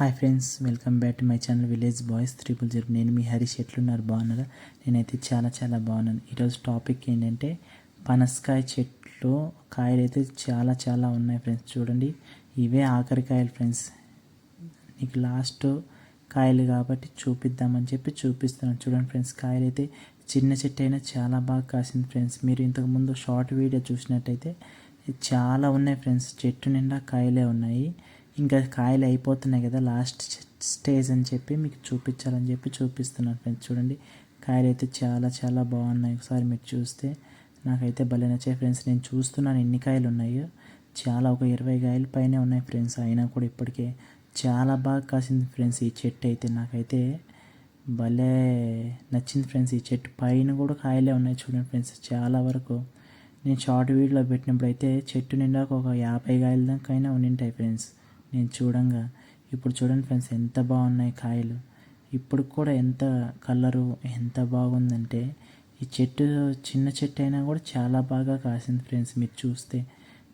Hi friends welcome back to my channel village boys triple zero. నేను మీ హరీష్ ఎట్లున్నారు? బాగున్నారా? నేనైతే చాలా చాలా బాగున్నాను. ఈరోజు టాపిక్ ఏంటంటే పనసకాయ చెట్లు కాయలు అయితే చాలా చాలా ఉన్నాయి ఫ్రెండ్స్. చూడండి ఇవే ఆఖరికాయలు ఫ్రెండ్స్. నీకు లాస్ట్ కాయలు కాబట్టి చూపిద్దామని చెప్పి చూపిస్తున్నాను. చూడండి ఫ్రెండ్స్ కాయలు అయితే చిన్న చెట్టు అయినా చాలా బాగా కాసింది ఫ్రెండ్స్. మీరు ఇంతకుముందు షార్ట్ వీడియో చూసినట్టయితే చాలా ఉన్నాయి ఫ్రెండ్స్. చెట్టు నిండా కాయలే ఉన్నాయి. ఇంకా కాయలు అయిపోతున్నాయి కదా లాస్ట్ స్టేజ్ అని చెప్పి మీకు చూపించాలని చెప్పి చూపిస్తున్నాను ఫ్రెండ్స్ చూడండి కాయలు అయితే చాలా చాలా బాగున్నాయి. ఒకసారి మీరు చూస్తే నాకైతే భలే నచ్చాయి ఫ్రెండ్స్ నేను చూస్తున్నాను ఎన్ని కాయలు ఉన్నాయో. చాలా ఒక ఇరవై కాయలు పైనే ఉన్నాయి ఫ్రెండ్స్ అయినా కూడా ఇప్పటికే చాలా బాగా కాసింది ఫ్రెండ్స్ ఈ చెట్టు అయితే. నాకైతే భలే నచ్చింది ఫ్రెండ్స్ ఈ చెట్టు. పైన కూడా కాయలే ఉన్నాయి చూడండి ఫ్రెండ్స్ చాలా వరకు నేను షార్ట్ వీడియోలో పెట్టినప్పుడు అయితే చెట్టు నిండా ఒక యాభై కాయల దాకా అయినా ఉండింటాయి ఫ్రెండ్స్ నేను చూడంగా. ఇప్పుడు చూడండి ఫ్రెండ్స్ ఎంత బాగున్నాయి కాయలు. ఇప్పుడు కూడా ఎంత కలరు ఎంత బాగుందంటే ఈ చెట్టు చిన్న చెట్టు అయినా కూడా చాలా బాగా కాసింది ఫ్రెండ్స్ మీరు చూస్తే.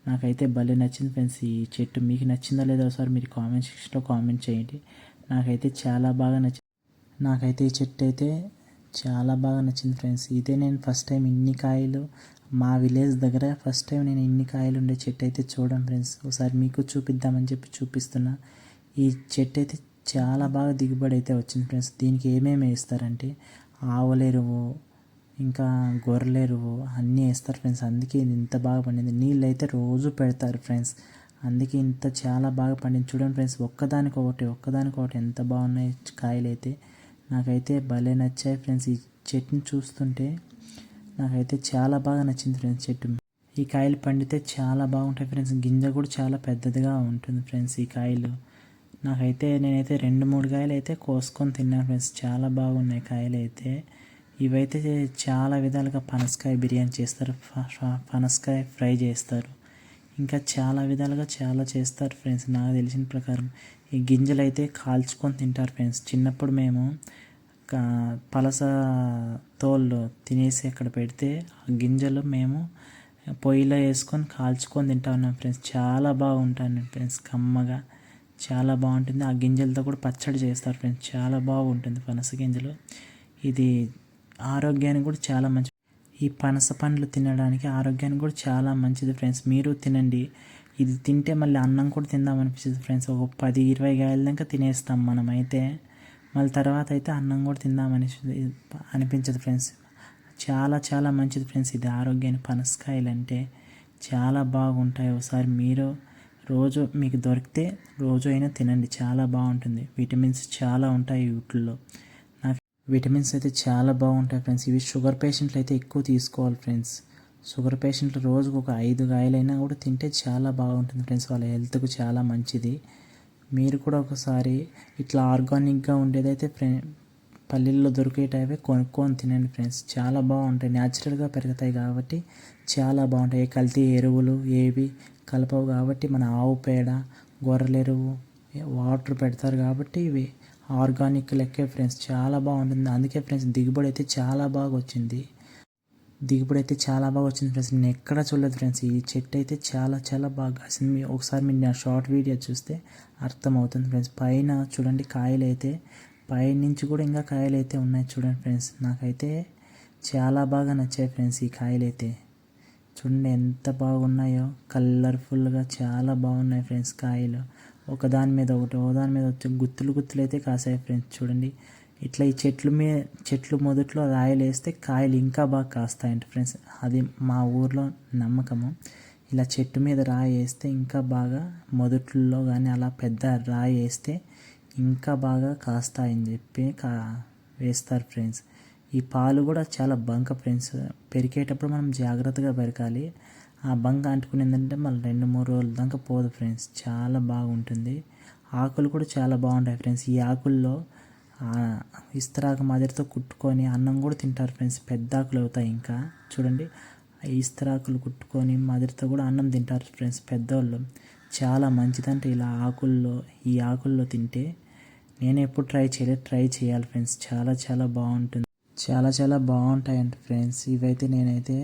నాకైతే భలే నచ్చింది ఫ్రెండ్స్ ఈ చెట్టు. మీకు నచ్చిందా లేదా ఒకసారి మీరు కామెంట్ సెక్షన్లో కామెంట్ చేయండి. నాకైతే చాలా బాగా నచ్చింది. నాకైతే ఈ చెట్టు అయితే చాలా బాగా నచ్చింది ఫ్రెండ్స్. ఇదే నేను ఫస్ట్ టైం ఇన్ని కాయలు మా విలేజ్ దగ్గర ఫస్ట్ టైం నేను ఇన్ని కాయలు ఉండే చెట్టు అయితే చూడండి ఫ్రెండ్స్ ఒకసారి మీకు చూపిద్దామని చెప్పి చూపిస్తున్నా. ఈ చెట్టు అయితే చాలా బాగా దిగుబడి అయితే వచ్చింది ఫ్రెండ్స్ దీనికి ఏమేమి వేస్తారంటే ఆవుల ఎరువు ఇంకా గొర్రెల ఎరువు అన్నీ వేస్తారు ఫ్రెండ్స్ అందుకే ఇది ఇంత బాగా పండింది. నీళ్ళు అయితే రోజు పెడతారు ఫ్రెండ్స్ అందుకే ఇంత చాలా బాగా పండింది. చూడండి ఫ్రెండ్స్ ఒక్కదానికి ఒకటి ఒక్కదానికి ఒకటి ఎంత బాగున్నాయి కాయలు అయితే. నాకైతే భలే నచ్చాయి ఫ్రెండ్స్ ఈ చెట్టుని చూస్తుంటే నాకైతే చాలా బాగా నచ్చింది ఫ్రెండ్స్ చెట్టు ఈ కాయలు పండితే చాలా బాగుంటాయి ఫ్రెండ్స్. గింజ కూడా చాలా పెద్దదిగా ఉంటుంది ఫ్రెండ్స్ ఈ కాయలు. నాకైతే నేనైతే రెండు మూడు కాయలు అయితే కోసుకొని తిన్నాను ఫ్రెండ్స్. చాలా బాగున్నాయి కాయలు అయితే. ఇవైతే చాలా విధాలుగా పనసకాయ బిర్యానీ చేస్తారు. పనసకాయ ఫ్రై చేస్తారు. ఇంకా చాలా విధాలుగా చాలా చేస్తారు ఫ్రెండ్స్. నాకు తెలిసిన ప్రకారం ఈ గింజలు అయితే కాల్చుకొని తింటారు ఫ్రెండ్స్. చిన్నప్పుడు మేము పలస తోళ్ళు తినేసి అక్కడ పెడితే ఆ గింజలు మేము పొయ్యిలో వేసుకొని కాల్చుకొని తింటా ఉన్నాం ఫ్రెండ్స్ చాలా బాగుంటాను ఫ్రెండ్స్ కమ్మగా చాలా బాగుంటుంది. ఆ గింజలతో కూడా పచ్చడి చేస్తారు ఫ్రెండ్స్ చాలా బాగుంటుంది పనస గింజలు. ఇది ఆరోగ్యానికి కూడా చాలా మంచి ఈ పనస పండ్లు తినడానికి ఆరోగ్యానికి కూడా చాలా మంచిది ఫ్రెండ్స్ మీరు తినండి. ఇది తింటే మళ్ళీ అన్నం కూడా తిందాం అనిపిస్తుంది ఫ్రెండ్స్ ఒక పది ఇరవై గాయల దాకా తినేస్తాం మనం అయితే మళ్ళీ తర్వాత అయితే అన్నం కూడా తిందామని అనిపించదు ఫ్రెండ్స్. చాలా చాలా మంచిది ఫ్రెండ్స్ ఇది ఆరోగ్యానికి. పనసకాయలు అంటే చాలా బాగుంటాయి. ఒకసారి మీరు రోజు మీకు దొరికితే రోజు అయినా తినండి. చాలా బాగుంటుంది. విటమిన్స్ చాలా ఉంటాయి వీటిల్లో. నాకు విటమిన్స్ అయితే చాలా బాగుంటాయి ఫ్రెండ్స్. ఇవి షుగర్ పేషెంట్లు అయితే ఎక్కువ తీసుకోవాలి ఫ్రెండ్స్. షుగర్ పేషెంట్లు రోజుకు ఒక ఐదు గాయలైనా కూడా తింటే చాలా బాగుంటుంది ఫ్రెండ్స్. వాళ్ళ హెల్త్కు చాలా మంచిది. మీరు కూడా ఒకసారి ఇట్లా ఆర్గానిక్గా ఉండేదైతే ఫ్రె పల్లెల్లో దొరికేటవే కొనుక్కొని తినండి ఫ్రెండ్స్. చాలా బాగుంటాయి. న్యాచురల్గా పెరుగుతాయి కాబట్టి చాలా బాగుంటాయి. ఏ కల్తీ ఎరువులు ఏవి కలపవు కాబట్టి మన ఆవు పేడ గొర్రెల ఎరువు వాటర్ పెడతారు కాబట్టి ఇవి ఆర్గానిక్ లెక్కే ఫ్రెండ్స్. చాలా బాగుంటుంది. అందుకే ఫ్రెండ్స్ దిగుబడి అయితే చాలా బాగా వచ్చింది. దిగుబడి అయితే చాలా బాగా వచ్చింది ఫ్రెండ్స్. నేను ఎక్కడ చూడలేదు ఫ్రెండ్స్. ఈ చెట్టు అయితే చాలా చాలా బాగా కాసింది. ఒకసారి మీరు నా షార్ట్ వీడియో చూస్తే అర్థమవుతుంది ఫ్రెండ్స్. పైన చూడండి కాయలు అయితే పై నుంచి కూడా ఇంకా కాయలు అయితే ఉన్నాయి చూడండి ఫ్రెండ్స్. నాకైతే చాలా బాగా నచ్చాయి ఫ్రెండ్స్ ఈ కాయలు అయితే. చూడండి ఎంత బాగున్నాయో. కలర్ఫుల్గా చాలా బాగున్నాయి ఫ్రెండ్స్ కాయలు. ఒకదాని మీద ఒకటి ఒకదాని మీద వచ్చి గుత్తులు గుత్తులు అయితే కాసాయి ఫ్రెండ్స్. చూడండి ఇట్లా ఈ చెట్లు మీద చెట్లు మొదట్లో రాయలు వేస్తే కాయలు ఇంకా బాగా కాస్తాయంట ఫ్రెండ్స్. అది మా ఊర్లో నమ్మకము. ఇలా చెట్టు మీద రాయి వేస్తే ఇంకా బాగా మొదట్లో కానీ అలా పెద్ద రాయి వేస్తే ఇంకా బాగా కాస్తాయని చెప్పి కా వేస్తారు ఫ్రెండ్స్. ఈ పాలు కూడా చాలా బంక ఫ్రెండ్స్. పెరికేటప్పుడు మనం జాగ్రత్తగా పెరకాలి ఆ బంక అంటుకునేందంటే మళ్ళీ రెండు మూడు రోజుల దాకా పోదు ఫ్రెండ్స్. చాలా బాగుంటుంది. ఆకులు కూడా చాలా బాగుంటాయి ఫ్రెండ్స్. ఈ ఆకుల్లో ఇస్తరాకు మాదిరితో కుట్టుకొని అన్నం కూడా తింటారు ఫ్రెండ్స్. పెద్ద ఆకులు అవుతాయి ఇంకా. చూడండి ఇస్తరాకులు కుట్టుకొని మాదిరితో కూడా అన్నం తింటారు ఫ్రెండ్స్ పెద్దవాళ్ళు చాలా మంచిదంటే ఇలా ఆకుల్లో ఈ ఆకుల్లో తింటే నేను ఎప్పుడు ట్రై చేయలేదు ట్రై చేయాలి ఫ్రెండ్స్. చాలా చాలా బాగుంటుంది. చాలా చాలా బాగుంటాయండి ఫ్రెండ్స్. ఇవైతే నేనైతే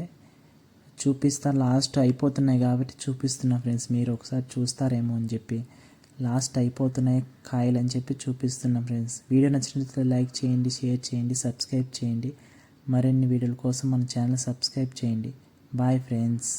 చూపిస్తాను లాస్ట్ అయిపోతున్నాయి కాబట్టి చూపిస్తున్నా ఫ్రెండ్స్. మీరు ఒకసారి చూస్తారేమో అని చెప్పి. లాస్ట్ అయిపోతున్నాయి కాయలు అని చెప్పి చూపిస్తున్నాం ఫ్రెండ్స్. వీడియో నచ్చినట్లయితే లైక్ చేయండి షేర్ చేయండి సబ్స్క్రైబ్ చేయండి. మరిన్ని వీడియోల కోసం మన ఛానల్ సబ్స్క్రైబ్ చేయండి. Bye friends.